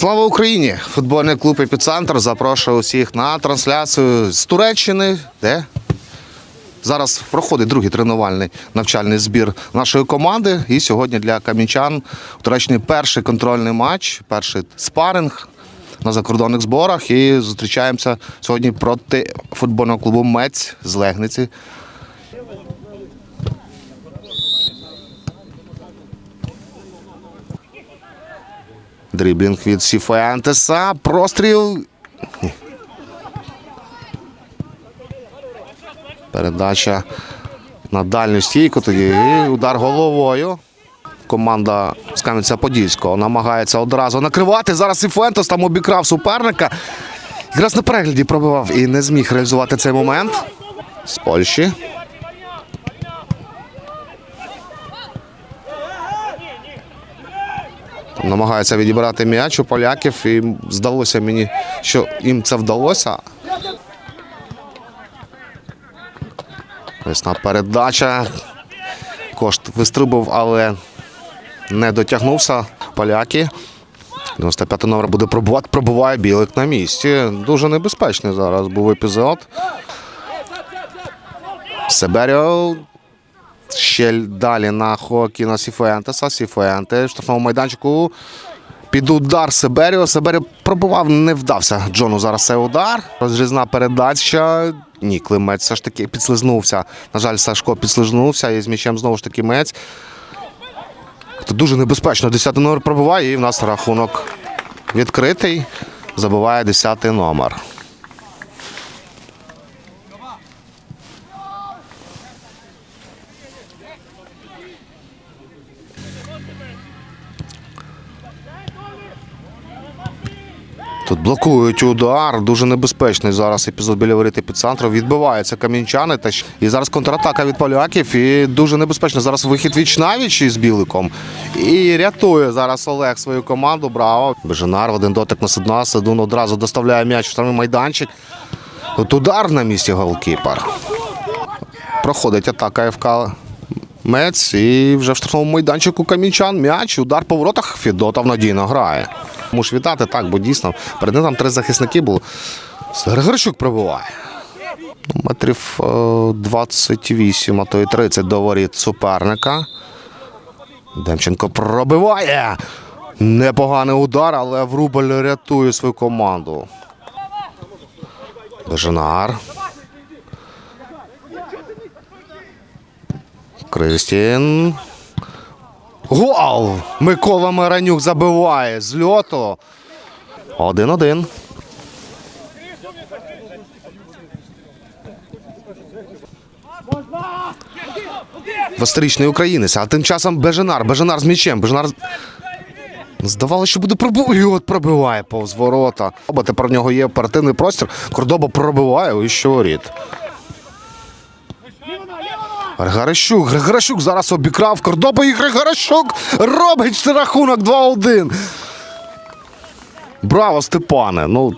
Слава Україні! Футбольний клуб Епіцентр запрошує усіх на трансляцію з Туреччини, де зараз проходить другий тренувальний навчальний збір нашої команди. І сьогодні для камінчан у Туреччині перший контрольний матч, перший спаринг на закордонних зборах. І зустрічаємося сьогодні проти футбольного клубу Мець з Легниці. Дріблінг від Сіфуентеса. Простріл. Передача на дальню стійку. Тоді і удар головою. Команда з Кам'янця-Подільського намагається одразу накривати. Зараз Сіфуентес там обікрав суперника. Якраз на перегляді пробивав і не зміг реалізувати цей момент. З Польщі. Намагаються відібрати м'яч у поляків, і здалося мені, що їм це вдалося. Весна передача. Кошт вистрибав, але не дотягнувся. Поляки. 95 номер буде пробувати, пробуває білик на місці. Дуже небезпечний зараз був епізод. Себеріо ще далі на Хокіна Сіфуентеса. Сіфуенте в штрафному майданчику. Під удар Себеріо. Себеріо пробував, не вдався Джону зараз цей удар. Розрізна передача. Ні, Климець все ж таки підслизнувся. На жаль, Сашко підслизнувся і з м'ячем знову ж таки мець. Це дуже небезпечно. 10 номер пробиває і в нас рахунок відкритий. Забиває 10 номер. Тут блокують удар. Дуже небезпечний зараз епізод біля воріт епіцентру. Відбиваються камінчани. Та і зараз контратака від поляків. І дуже небезпечно. Зараз вихід віч навіч із біликом. І рятує зараз Олег свою команду. Браво. Беженар один дотик на Сидуна. Сидун одразу доставляє м'яч в штрафний майданчик. Тут удар на місці голкіпер. Проходить атака ФК Мець і вже в штрафному майданчику камінчан м'яч, удар по воротах. Фідотов надійно грає. Муш вітати, так, бо дійсно перед ним там три захисники були. Григорчук пробиває. Ну, Метрів е, 28, а то і 30 до воріт суперника. Демченко пробиває. Непоганий удар, але Врубель рятує свою команду. Бежанар. Кристін. Гол! Микола Миранюк забиває з льоту. Один-один. Восторічний українець, а тим часом Беженар. Беженар з м'ячем. Беженар. Здавалося, що буде пробив. І от пробиває повз ворота. Тепер в нього є оперативний простір. Кордоба пробиває і що воріт. Григорищук, Григорищук зараз обікрав Кордоба і Григорищук робить рахунок 2-1. Браво, Степане. Ну.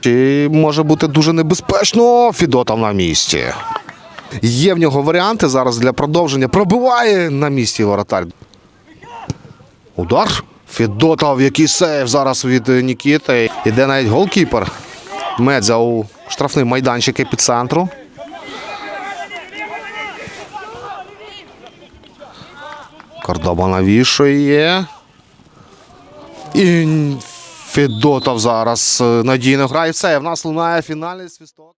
Чи може бути дуже небезпечно. Фідотов на місці. Є в нього варіанти зараз для продовження. Пробиває на місці воротар. Удар. Фідотов, який сейв зараз від Нікіти. Іде навіть голкіпер. Медзя у штрафний майданчик епіцентру. Кордоба навішує. І Федотов зараз е, надійно грає. Все, в нас лунає фінальний свісток.